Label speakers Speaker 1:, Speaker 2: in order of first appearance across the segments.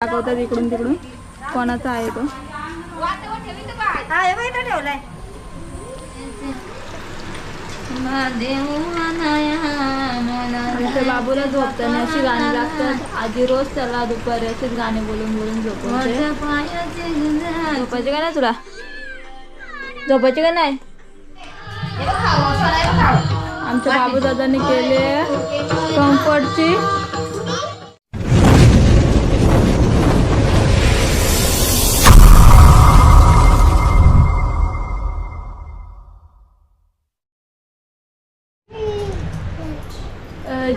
Speaker 1: दाखवतात इकडून तिकडून. कोणाचा आहे तो? आमच्या बाबूला झोपताना अशी गाणी लागतात. आधी रोज त्याला दुपारी असेच गाणे बोलून बोलून झोपवते. झोपायचे का नाही तुला? झोपायचे का नाही? आमच्या बाबू दादाने केले कम्फर्टची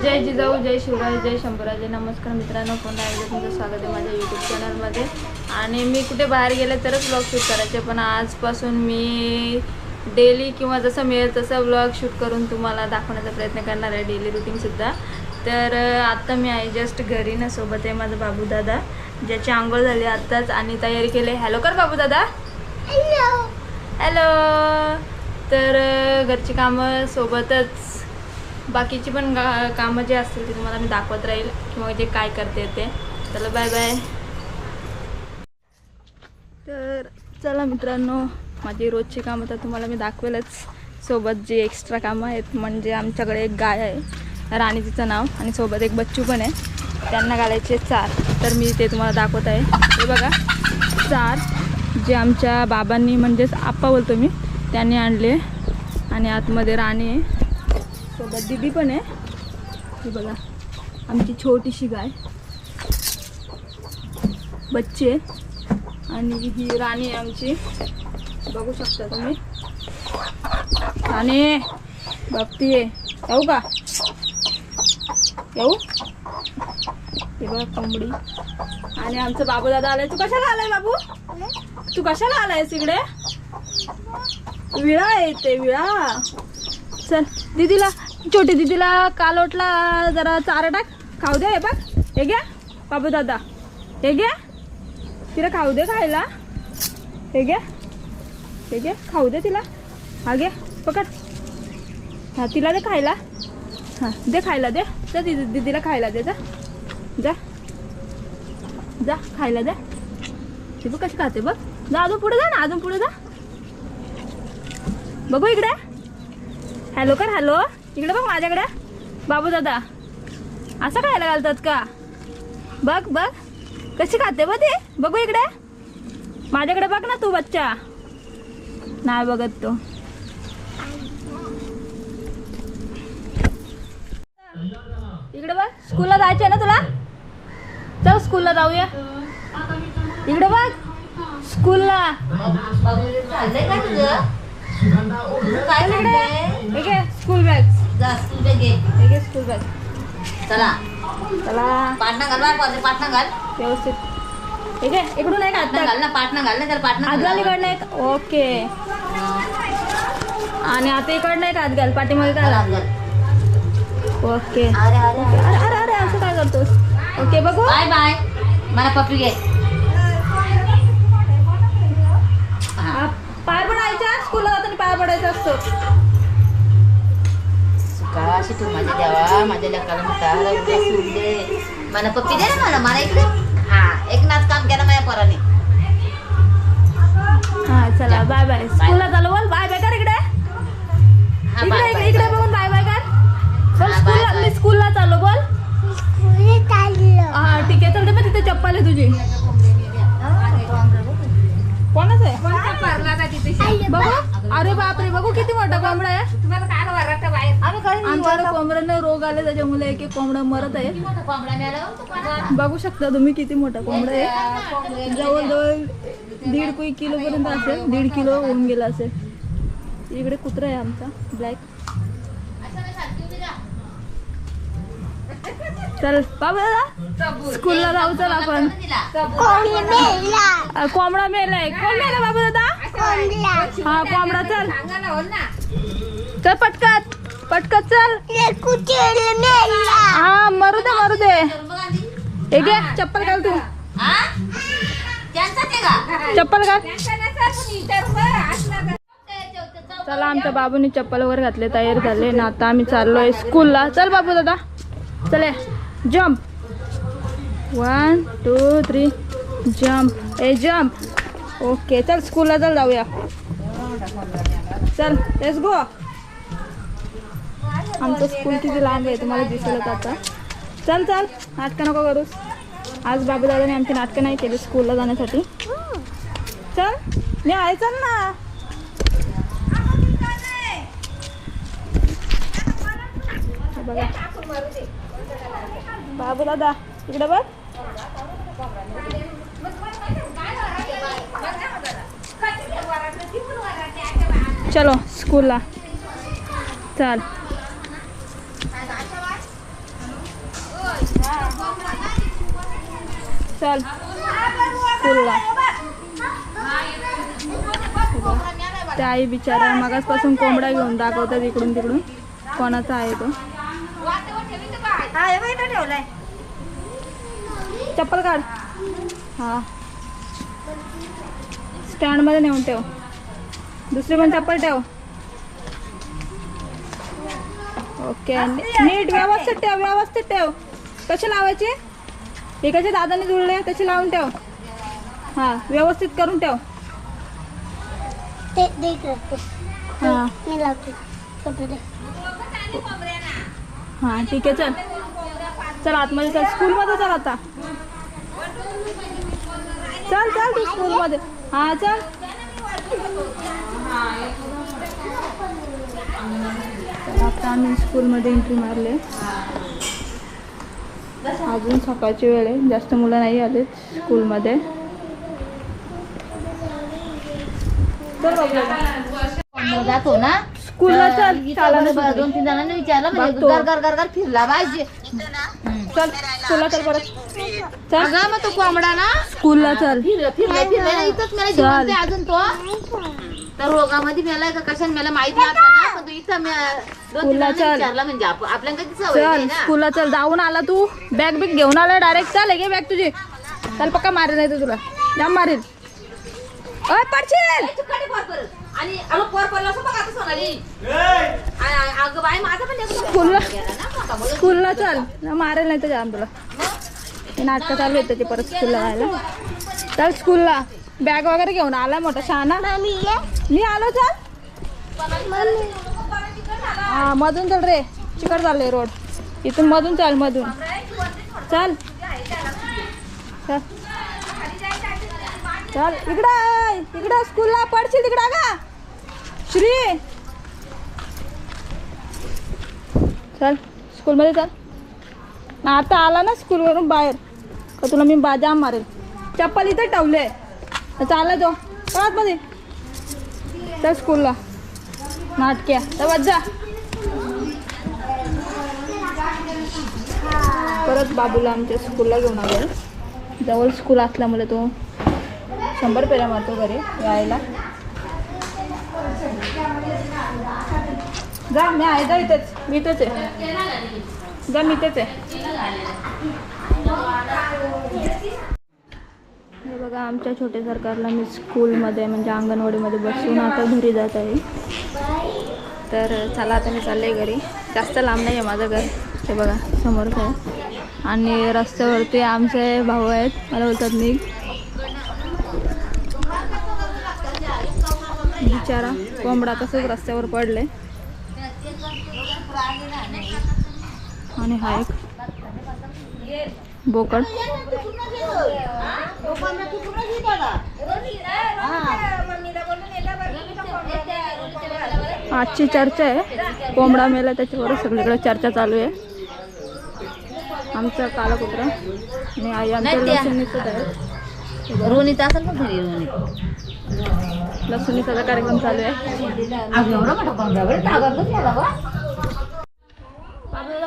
Speaker 1: जय जिजाऊ जय शिवराय जय शंभूराजे. नमस्कार मित्रांनो पुन्हा एकदा तुमचं स्वागत आहे माझ्या यूट्यूब चॅनलमध्ये आणि मी कुठे बाहेर गेले तरच ब्लॉग शूट करायचे पण आजपासून मी डेली किंवा जसं मिळेल तसं ब्लॉग शूट करून तुम्हाला दाखवण्याचा प्रयत्न करणार आहे डेली रुटीनसुद्धा तर आत्ता मी आहे जस्ट घरी ना सोबत आहे माझा बाबू दादा ज्याची आंघोळ झाली आत्ताच आणि तयारी केली. हॅलो कर बाबू दादा हॅलो तर घरची कामं सोबतच बाकीची पण गा कामं जे असतील ते तुम्हाला मी दाखवत राहील किंवा जे काय करते ते. चला बाय बाय तर चला मित्रांनो माझी रोजची कामं तर तुम्हाला मी दाखवेलच. सोबत जे एक्स्ट्रा कामं आहेत म्हणजे आमच्याकडे एक गाय आहे राणी तिचं नाव. आणि सोबत एक बच्चू पण आहे. त्यांना घालायचे चार. तर मी ते तुम्हाला दाखवत आहे. हे बघा चार जे आमच्या बाबांनी म्हणजेच आप्पा बोलतो मी त्यांनी आणले. आणि आतमध्ये राणी आहे. सोबत दिदी पण आहे. ही बघा. आमची छोटीशी गाय. बच्ची आहे. आणि ही राणी आहे आमची. बघू शकता तुम्ही. राणी बापती येऊ का? येऊ? हे बघा कोंबडी. आणि आमचं बाबू दादा आलाय. तू कशाला आलाय बाबू? तू कशाला आलायस इकडे? विळा येते विळा. चल दीदीला छोटी दीदीला कालोटला जरा चारा टाक. खाऊ दे हे बघ. हे घ्या बाबू दादा. हे घ्या. तिला खाऊ दे खायला. हे घ्या. हे घ्या. खाऊ दे तिला. हा घे. पकड. हा तिला दे खायला. हा दे खायला दे. जा दीदी दीदीला खायला दे जा. जा. जा खायला दे. ती बघ कशी खाते बघ. जा अजून पुढे जा ना अजून पुढे जा. बघू इकडे. हॅलो कर हॅलो. इकडे बघ माझ्याकडे. बाबू दादा असं खायला घालतात का? बघ बघ. कशी खाते बघ ते. बघू इकडे. माझ्याकडे बघ ना तू बच्चा. नाही बघत तो. इकडे बघ स्कूलला जायचंय ना तुला? चल स्कूलला जाऊया. इकडे बघ स्कूलला
Speaker 2: चाललंय का
Speaker 1: घे स्कूल बॅग
Speaker 2: जा तुझे घे.
Speaker 1: हे घे स्कूल बॅग
Speaker 2: चला.
Speaker 1: चला.
Speaker 2: पाटणा घाल बा पाटणा पाटणा घाल.
Speaker 1: व्यवस्थित. हे घे इकडून एक
Speaker 2: पाटणा
Speaker 1: हात
Speaker 2: घाल ना पाटणा घाल ना त्याला पाटणा.
Speaker 1: आजगाल एक. ओके. आणि आता इकडनं एक घाल पाठीमध्ये काय
Speaker 2: घाल.
Speaker 1: ओके.
Speaker 2: अरे अरे
Speaker 1: अरे. अरे असं काय करतोस? ओके बघू.
Speaker 2: Bye bye. मला पप्पी घे.
Speaker 1: पाय पडायच्या स्कूलला जाताना पाय पडायचा असतो.
Speaker 2: सुखाशी तू माझ्या देवा माझ्या लेकाला म्हणता उद्या सोडून दे. मला पप्पी दे मला मला इकडे. हा एक नाच काम केलं माझ्या पोराने.
Speaker 1: हा चला बाय बाय स्कूलला चालू बोल बाय बाय कर इकडे.
Speaker 2: हा
Speaker 1: इकडे बघून बाय बाय कर. बोल स्कूलला
Speaker 2: bye.
Speaker 1: मी स्कूलला चाललो बोल. हा ठीक आहे चलते पण तिथे चप्पल आहे तुझी. कोणाच आहे? बघू. अरे बापरे बघू किती मोठा कोंबडा आहे. आमच्याकडे कोंबड्यांना रोग आले त्याच्यामुळे एक एक कोंबडा मरत आहे.
Speaker 2: हो.
Speaker 1: बघू शकता तुम्ही किती मोठा कोंबडा आहे. जवळजवळ दीड कुई किलो पर्यंत असेल दीड किलो होऊन गेला असेल. इकडे कुत्रा आहे आमचा ब्लॅक चल बाबा दादा स्कूलला जाऊ चल आपण. कोंबडा मेलाय कोण मेला बाबा दादा? हा कोंबडा चल. चल पटकत पटकन चल. हा मरू दे मरू दे. हे घे चप्पल घाल तू. चप्पल घाल. चला आमच्या बाबूनी चप्पल वगैरे घातले तयार झाले. ना आता आम्ही चाललोय स्कूलला. चल बाबू दादा. चले jump one two three jump ए जम्प ओके चल स्कूलला चल जाऊया. चल लेट्स गो आमचं स्कूल किती लांब आहे तुम्हाला दिसलं आता. चल चल नाटकं नको करूस. आज बाबू दादाने आमची नाटकं नाही केली स्कूलला जाण्यासाठी. चल मी आहे चल ना. बघा. बाबू दादा इकडे बघ. चलो स्कूलला चल. चल. स्कूलला त्या आई बिचारा मगासपासून कोंबडा घेऊन दाखवतात इकडून तिकडून. कोणाचा आहे तो? चप्पल काढ. हा. स्टँडमध्ये नेऊन ठेव. दुसरी पण चप्पल ठेव. ओके. नीट व्यवस्थित ठेव व्यवस्थित ठेव. कशी लावायची? हे कसे दादाने जुळले तशी लावून ठेव. हा व्यवस्थित करून ठेव. हा. हा ठीक आहे चल. चल आतमध्ये चल. स्कूलमध्ये चल आता. चल चल तू स्कूलमध्ये. हा चल. आता आम्ही स्कूलमध्ये एंट्री मारले. अजून सकाळची वेळ आहे. जास्त मुलं नाही आले स्कूलमध्ये.
Speaker 2: जातो ना
Speaker 1: स्कूलला चल.
Speaker 2: दोन तीन जणांनी विचारलं म्हणजे. घर घर घर घर फिरला पाहिजे.
Speaker 1: चल स्कूलला चल परत चल.
Speaker 2: अगं मग तो कोंबडा ना?
Speaker 1: स्कूलला चल.
Speaker 2: फिरलं फिरलं इथंच मला अजून तो. तर रोगामध्ये मेलाय का? कशाने मला माहीत नव्हतं ना इथं मे- दोन तीन
Speaker 1: स्कूलला
Speaker 2: जणांनी
Speaker 1: चल.
Speaker 2: विचारलं म्हणजे आप- आपल्याला कधी सवय नाही
Speaker 1: चल
Speaker 2: ना?
Speaker 1: स्कूलला चल. जाऊन आला तू. बॅग बिग घेऊन आला डायरेक्ट चल घे बॅग तुझी. चल पक्का मारेल नाही तर तुला. जाम मारेल. अय पडशील.
Speaker 2: चिकाटी पोर परत. आणि अगं पोर पडलं असं बघ आता सोनाली. आ- आ- अगं बाई माझा पण लेकरं
Speaker 1: स्कूलला
Speaker 2: गेला ना मोठा मुलगा.
Speaker 1: स्कूलला चल. ना मारेल नाही तर जाम तुला. हे नाटकं चालू येतं ते परत स्कूलला जायला. चल स्कूलला. बॅग वगैरे घेऊन आला मोठा शहाणा. मी आलो चल. हा मधून चल रे. चिकट चाललंय रोड. इथून मधून चाल मधून. चल. चल. चल. इकडं इकडं स्कूलला पडशील तिकडं का श्री. चल. स्कूलमध्ये चल. ना आता आला ना स्कूलवरून बाहेर. का तुला मी बाजाम मारेल. चप्पल इथे ठेवले चालला तो. कळत मध्ये चल स्कूलला नाटक्या. तर जा. परत बाबूला आमच्या स्कूलला घेऊन आलो जवळ स्कूल असल्यामुळे तो शंभर पेऱ्या मारतो घरी यायला. जा मी आहे जा इथेच. मी इथेच आहे. जा मी इथेच आहे. बघा आमच्या छोट्या सरकारला मी स्कूलमध्ये म्हणजे अंगणवाडीमध्ये बसून आता घरी जात आहे. तर चला आता मी चालले घरी. जास्त लांब नाही आहे माझं घर. हे बघा समोर काय आणि रस्त्यावरती आमचे भाऊ आहेत. मला बोलतात मी बिचारा कोंबडा तसंच रस्त्यावर पडले आणि हा एक बोकड. आजची चर्चा आहे. कोंबडा मेला त्याच्यावर सगळीकडे चर्चा चालू आहे. आमचा काला कुत्रा आणि आई आमच्या. लसूणीचंच आहे.
Speaker 2: रोनीत असेल का घरी रोनीत
Speaker 1: लसूणीचा कार्यक्रम चालू आहे.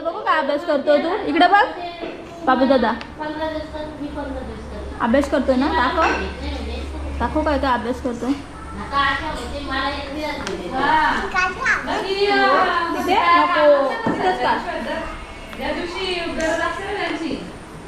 Speaker 1: बघू काय अभ्यास करतोय तू. इकडे बघ. बाबू दादा अभ्यास करतोय ना? दाखव. दाखव काय काय अभ्यास करतोय. तिथे नको तिथेच का
Speaker 3: त्या दिवशी गरज असते ना त्यांची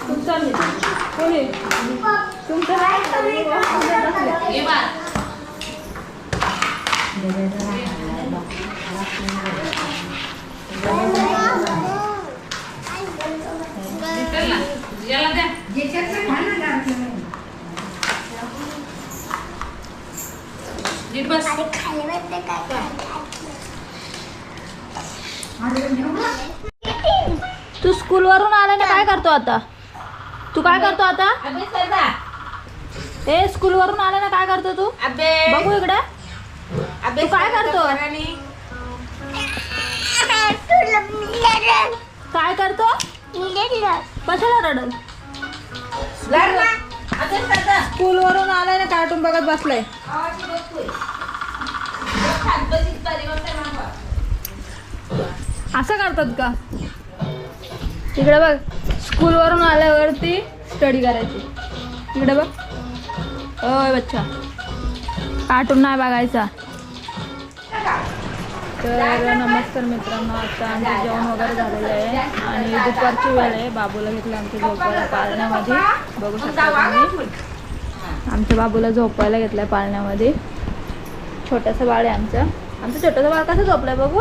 Speaker 1: तुमचा मी. कोणी तुमचं नाही
Speaker 2: हे बघ.
Speaker 3: चल ना याला द्या नीट बस
Speaker 1: तू स्कूलवरून आला ना काय करतो आता? तू काय करतो आता. ए स्कूलवरून आला ना काय करतो तू? बघू इकडे. तू काय करतो काय करतो? कशाला रडल?
Speaker 2: जा.
Speaker 1: स्कूलवरून आलाय ना कार्टून बघत बसलाय
Speaker 2: आवाज बघतोय. खात बसीत परिवार काय मागवा.
Speaker 1: असं करतात का? इकडे बघ स्कूलवरून आल्यावरती स्टडी करायची. इकडे बघ. होय बच्चा. कार्टून नाही बघायचा. तर नमस्कार मित्रांनो आता आमचं जेवण वगैरे झालेलं आहे. आणि दुपारची वेळ आहे. बाबूला घेतलं आमच्या झोपायला पाळण्यामध्ये. बघू शकता तुम्ही. आमच्या बाबूला झोपायला घेतलंय पाळण्यामध्ये. छोटंसं बाळ आहे आमचं. आमचं छोटंसं बाळ कसं झोपलंय बघू?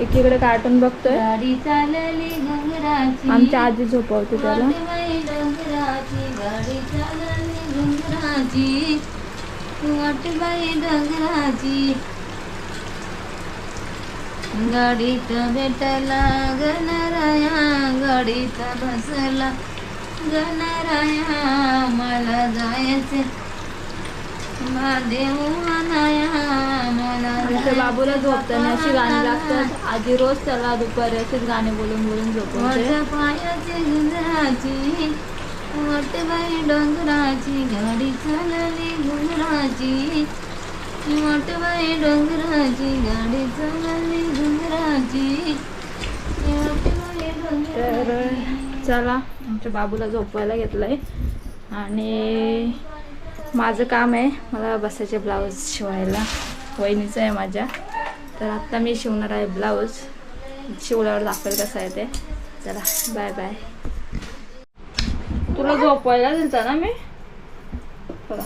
Speaker 1: एकीकडे कार्टून बघतोय.
Speaker 2: गाडी चालली घुंगराची.
Speaker 1: आमच्या आजी झोपवते त्याला.
Speaker 2: गाडीत भेटला गणराया गाडीत बसला गणराया. मला जायचे
Speaker 1: आमच्या बाबूला झोपताना अशी गाणी लागतात. आजी रोज त्याला दुपारी अशीच गाणी बोलून बोलून झोपवते
Speaker 2: पायाची गुंजराची वाटबाई डोंगराची गाडी चालली घुंगराची वाटबाई डोंगराची गाडी चालली घुंगराची वाटबाई
Speaker 1: तर
Speaker 2: डोंगराची.
Speaker 1: चला आमच्या बाबूला झोपवायला घेतलंय. आणि माझं काम आहे मला बसायचे ब्लाऊज शिवायला. वहिनीचं आहे माझ्या. तर आत्ता मी शिवणार आहे ब्लाऊज. शिवल्यावर दाखवेल कसं आहे ते. चला बाय बाय तुला झोपवायला दिलता ना मी? बघा.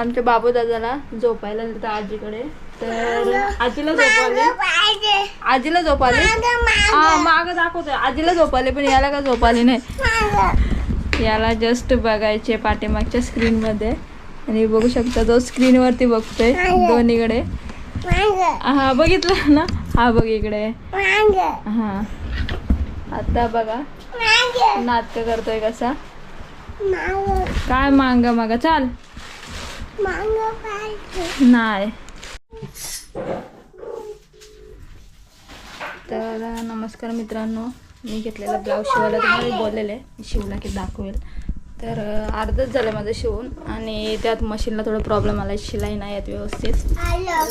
Speaker 1: आमच्या बाबू दादाला झोपायला दिलता आजीकडे. तर आजीला झोपाले आजीला झोपाले हा माग दाखवतोय. आजीला झोपाले पण याला का झोपाली नाही? याला जस्ट बघायचे पाठीमागच्या स्क्रीन मध्ये. आणि बघू शकता तो स्क्रीन वरती बघतोय दोन्हीकडे. हा बघितलं ना? हा बघ इकडे. हा. आता बघा. नाटक करतोय कसा. काय मांग मागा? चाल. नाही. तर नमस्कार मित्रांनो. मी घेतलेला ब्लाऊज शिवायला तुम्हाला बोललेलं आहे. शिवला की दाखवेल. तर अर्धच झालं माझं शिवून आणि त्यात मशीनला थोडा प्रॉब्लेम आला शिलाई नाही येत व्यवस्थित.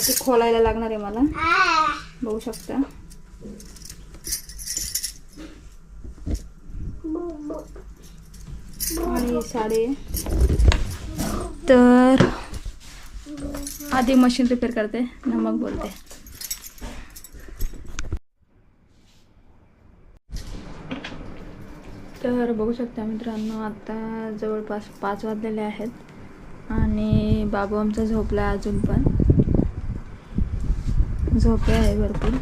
Speaker 1: ती खोलायला लागणार आहे मला. बघू शकता. आणि साडे. तर आधी मशीन रिपेअर करते ना मग बोलते. तर बघू शकता मित्रांनो आत्ता जवळपास पाच वाजलेले आहेत आणि बाबू आमचा झोपला आहे अजून पण. झोपे आहे भरपूर.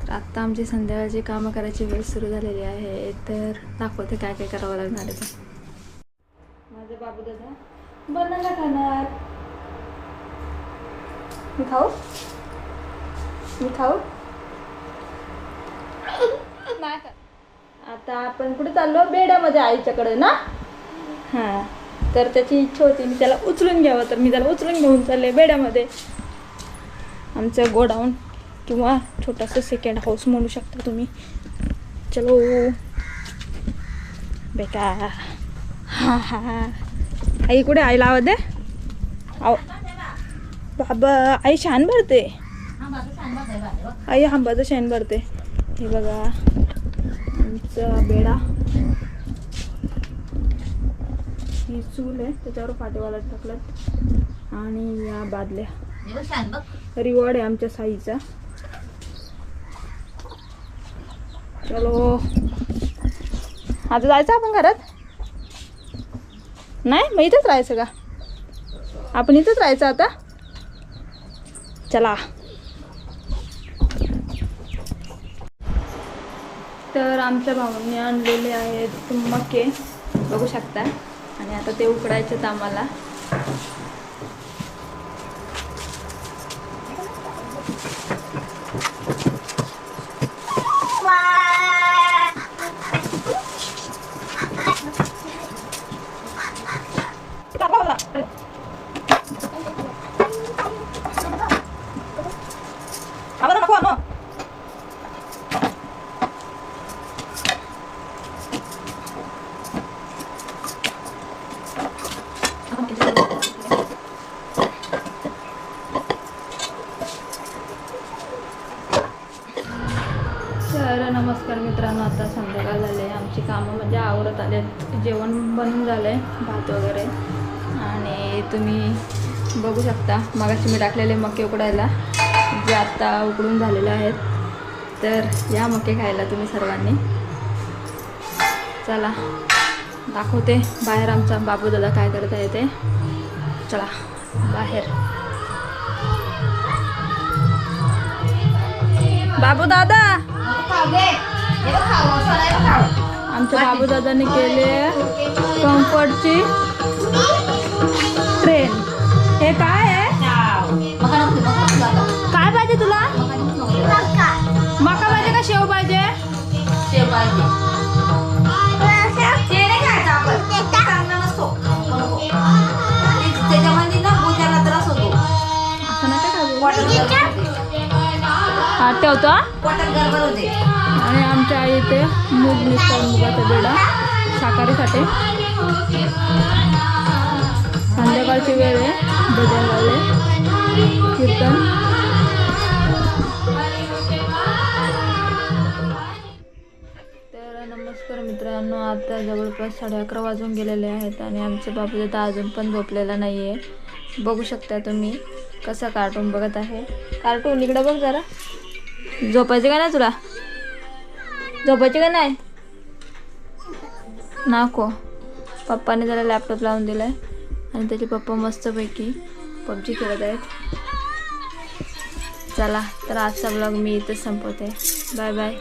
Speaker 1: तर आत्ता आमची संध्याकाळची कामं करायची वेळ सुरू झालेली आहे तर दाखवते काय काय करावं लागणार आहे ते. माझे बाबू दादा बनाना खाणार. मी खाऊ? मी खाऊ नाही खात. आता आपण कुठे चाललो? बेड्यामध्ये आईच्याकडे ना? हां. तर त्याची इच्छा होती मी त्याला उचलून घ्यावं. तर मी त्याला उचलून घेऊन चालले बेड्यामध्ये. आमचं गोडाऊन किंवा छोटासा सेकंड हाऊस म्हणू शकता तुम्ही. चलो. बेटा. हा हा आई कुठे? आईला आवाज दे. आव बाबा आई छान भरते. आई आंबाचं शेण भरते. हे बघा. बेडा. ही चूल आहे त्याच्यावर फाटेवाला टाकलात आणि या बादल्या. रिवॉर्ड आहे आमच्या साईचा. चलो. आता जायचं आपण घरात? नाही मग इथंच राहायचं का? आपण इथंच राहायचं आता? चला. तर आमच्या भावांनी आणलेले आहेत मके बघू शकता. आणि आता ते उकडायचेत आम्हाला. तुम्ही बघू शकता. मगाशी मी टाकलेले मके उकडायला जे आत्ता उकडून झालेले आहेत. तर या मके खायला तुम्ही सर्वांनी. चला दाखवते बाहेर आमचा बाबू दादा काय करत आहे ते. चला बाहेर. बाबू दादा आमच्या बाबू दादाने केले कम्फर्टची हे काय आहे. काय पाहिजे तुला?
Speaker 2: मका
Speaker 1: पाहिजे का शेव पाहिजे?
Speaker 2: शेव पाहिजे
Speaker 1: हा ठेवतो आणि आमच्या आई इथे मूग निघतात मुगाचा बेडा शाकाहारीसाठी. संध्याकाळची वेळ आहे. भजन लावले कीर्तन. तर नमस्कार मित्रांनो आता जवळपास साडे अकरा वाजून गेलेले आहेत आणि आमचे बाबू आता अजून पण झोपलेला नाही आहे बघू शकता तुम्ही कसा कार्टून बघत आहे. कार्टून इकडं बघ जरा. झोपायचे का नाही तुला? झोपायचे का नाही? नको. पप्पाने जरा लॅपटॉप लावून दिला आहे आणि त्याचे पप्पा मस्तपैकी पबजी खेळत आहेत. चला तर आजचा ब्लॉग मी इथंच संपवते. Bye bye